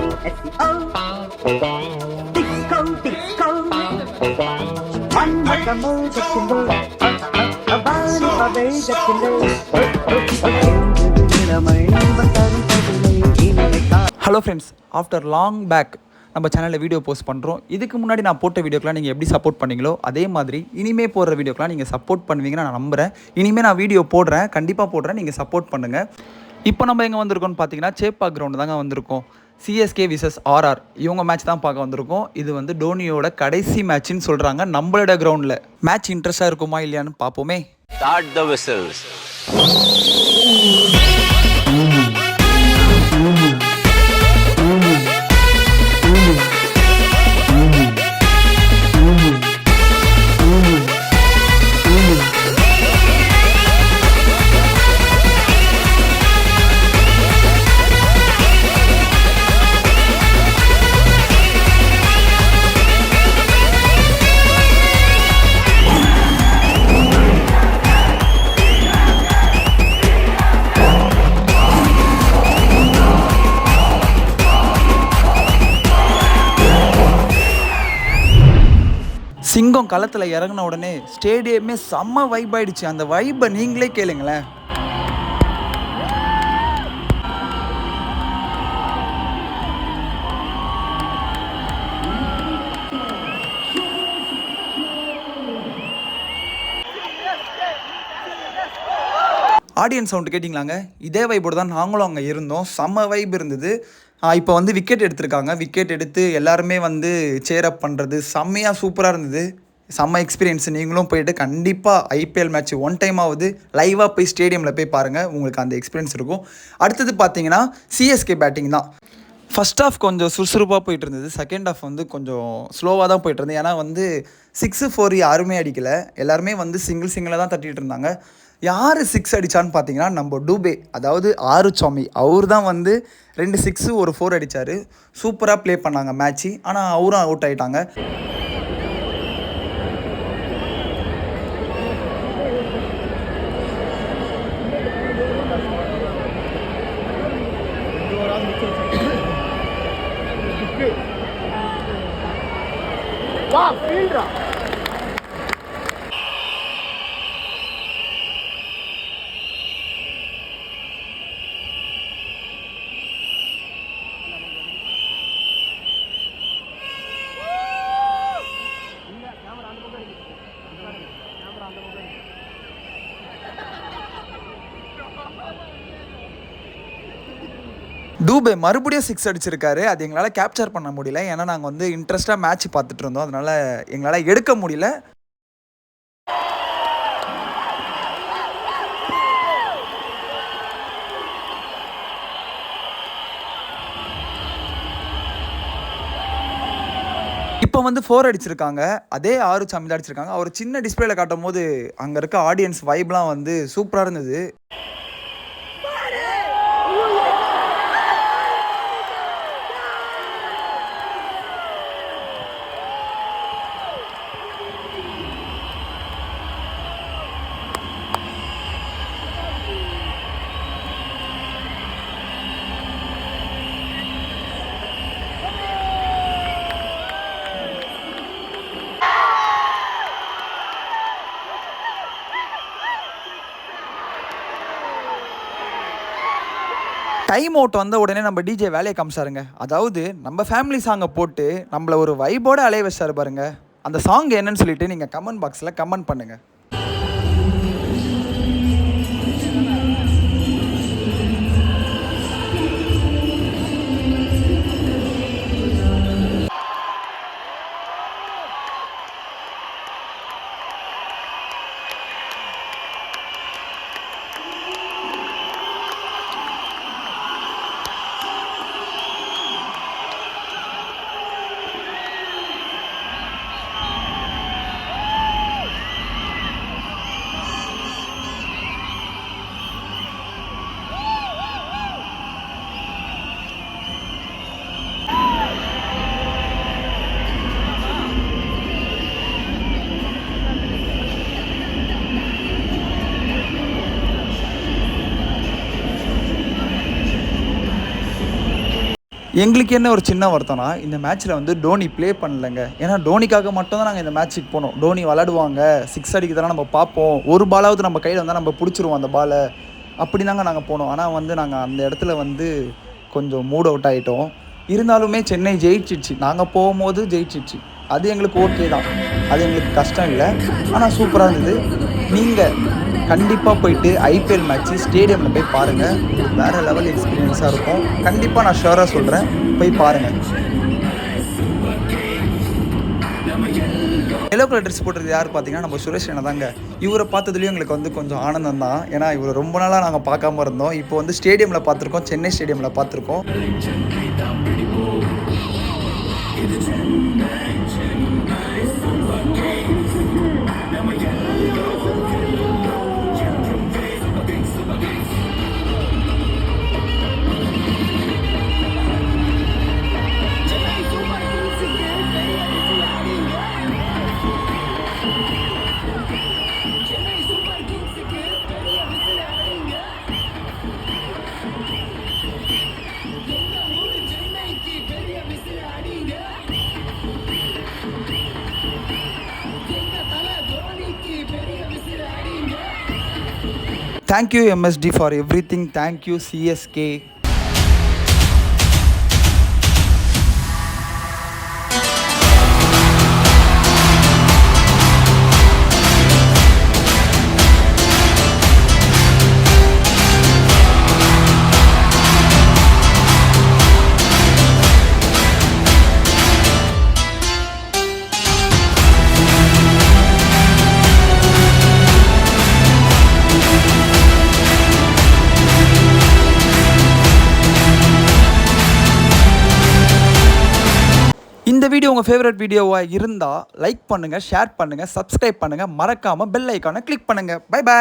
I-S-E-O. Disco, disco. One more ஜக்கிண்டோ Abani பதை ஜக்கிண்டோ a வந்தாரி பதிலை இனிமை கா hello friends after long back நம்ம சேனலில் வீடியோ போஸ்ட் பண்ணுறோம் இதுக்கு முன்னாடி நான் போட்ட வீடியோக்கெலாம் நீங்கள் எப்படி சப்போர்ட் பண்ணீங்களோ அதே மாதிரி இனிமே போடுற வீடியோக்கெலாம் நீங்கள் சப்போர்ட் பண்ணுவீங்கன்னு நான் நம்புகிறேன் இனிமேல் நான் வீடியோ போடுறேன். கண்டிப்பாக போடுறேன். நீங்கள் சப்போர்ட் பண்ணுங்கள் இப்போ நம்ம எங்கே வந்திருக்கோம்னு பார்த்தீங்கன்னா சேப்பா கிரவுண்டு தாங்க வந்திருக்கோம். சிஎஸ்கே விசஸ் ஆர்ஆர் இவங்க மேட்ச் தான் பார்க்க வந்திருக்கோம். இது வந்து டோனியோட கடைசி மேட்ச்னு சொல்கிறாங்க நம்மளோட கிரவுண்டில் மேட்ச் இன்ட்ரெஸ்ட்டாக இருக்குமா இல்லையான்னு பார்ப்போமே. Start the whistles. சிங்கம் களத்தில் இறங்கின உடனே ஸ்டேடியமே செம்ம வைப் ஆயிடுச்சு. அந்த வைப்பை நீங்களே கேளுங்களேன். ஆடியன்ஸ் சவுண்டு கேட்டிங்களாங்க? இதே வைப்போடு தான் நாங்களும் அங்கே இருந்தோம். செம்ம வைப் இருந்தது. இப்போ வந்து விக்கெட் எடுத்திருக்காங்க. விக்கெட் எடுத்து எல்லாருமே வந்து சேரப் பண்ணுறது செம்மையாக சூப்பராக இருந்தது. செம்ம எக்ஸ்பீரியன்ஸ் நீங்களும் போயிட்டு கண்டிப்பாக ஐபிஎல் மேட்ச் ஒன் டைம் ஆகுது லைவாக போய் ஸ்டேடியமில் போய் பாருங்கள் உங்களுக்கு அந்த எக்ஸ்பீரியன்ஸ் இருக்கும். அடுத்தது பார்த்தீங்கன்னா சிஎஸ்கே பேட்டிங் தான். ஃபர்ஸ்ட் ஆஃப் கொஞ்சம் சுறுசுறுப்பாக போயிட்டு இருந்தது. செகண்ட் ஆஃப் வந்து கொஞ்சம் ஸ்லோவாக தான் போயிட்டு இருந்தது. ஏன்னா வந்து சிக்ஸு ஃபோர் யாருமே அடிக்கலை. எல்லாருமே வந்து சிங்கிள் சிங்கிளாக தான் தட்டிகிட்டு இருந்தாங்க. யார் சிக்ஸ் அடித்தான்னு பார்த்தீங்கன்னா நம்ம டூபே அதாவது ஆறுசாமி. அவர் தான் வந்து ரெண்டு சிக்ஸு ஒரு ஃபோர் அடித்தார் சூப்பராக ப்ளே பண்ணாங்க மேட்ச்சு ஆனால் அவரும் அவுட் ஆகிட்டாங்க டூபே மறுபடியும் சிக்ஸ் அடிச்சிருக்காரு. அது எங்களால் கேப்சர் பண்ண முடியல. ஏன்னா நாங்கள் வந்து இன்ட்ரெஸ்ட்டாக மேட்ச் பார்த்துட்டு இருந்தோம். அதனால எங்களால் எடுக்க முடியல. இப்போ வந்து ஃபோர் அடிச்சிருக்காங்க. அதே ஆறு சாமி தான் அடிச்சிருக்காங்க. அவர் சின்ன டிஸ்பிளேல காட்டும் போது அங்கே இருக்க ஆடியன்ஸ் வைப்லாம் வந்து சூப்பராக இருந்தது. டைம் அவுட் வந்த உடனே நம்ம டிஜே வேலையை காமிச்சாருங்க. அதாவது நம்ம ஃபேமிலி சாங்கை போட்டு நம்மள ஒரு வைபோட அலைய வச்சாரு பாருங்க. அந்த சாங் என்னன்னு சொல்லிட்டு நீங்கள் கமெண்ட் பாக்ஸில் கமெண்ட் பண்ணுங்கள் எங்களுக்கு என்ன ஒரு சின்ன வருத்தம்னா இந்த மேட்ச்சில் வந்து டோனி ப்ளே பண்ணலைங்க. ஏன்னா டோனிக்காக மட்டும் தான் நாங்கள் இந்த மேட்ச்சுக்கு போனோம். டோனி விளாடுவாங்க சிக்ஸ் அடிக்கிறதெல்லாம் நம்ம பார்ப்போம். ஒரு பாலாவது நம்ம கையில் வந்தால் நம்ம பிடிச்சிருவோம் அந்த பாலை அப்படி தாங்க நாங்கள் போனோம். ஆனால் வந்து நாங்கள் அந்த இடத்துல வந்து கொஞ்சம் மூட் அவுட் ஆகிட்டோம் இருந்தாலுமே சென்னை ஜெயிச்சிடுச்சு. நாங்கள் போகும்போது ஜெயிச்சிடுச்சு. அது எங்களுக்கு ஓகே தான். அது எங்களுக்கு கஷ்டம் இல்லை. ஆனால் சூப்பராக இருந்தது. நீங்கள் கண்டிப்பாக போயிட்டு ஐபிஎல் மேட்ச்சு ஸ்டேடியமில் போய் பாருங்கள் வேறு லெவல் எக்ஸ்பீரியன்ஸாக இருக்கும். கண்டிப்பாக நான் ஷுவராக சொல்கிறேன் போய் பாருங்கள் எல்லோ கலர் ட்ரெஸ் போட்டிருக்கிறது யார் பார்த்தீங்கன்னா நம்ம சுரேஷ் அண்ணா தாங்க. இவரை பார்த்ததுலேயும் எங்களுக்கு வந்து கொஞ்சம் ஆனந்தம் தான். ஏன்னா இவரை ரொம்ப நாளாக நாங்கள் பார்க்காம இருந்தோம். இப்போ வந்து ஸ்டேடியமில் பார்த்துருக்கோம். சென்னை ஸ்டேடியமில் பார்த்துருக்கோம். thank you MSD for everything thank you CSK video உங்கள் ஃபேவரட் வீடியோவாக இருந்தால் லைக் பண்ணுங்கள் ஷேர் பண்ணுங்கள் சப்ஸ்கிரைப் பண்ணுங்கள் மறக்காமல் பெல் ஐக்கானை கிளிக் பண்ணுங்கள் பை பாய்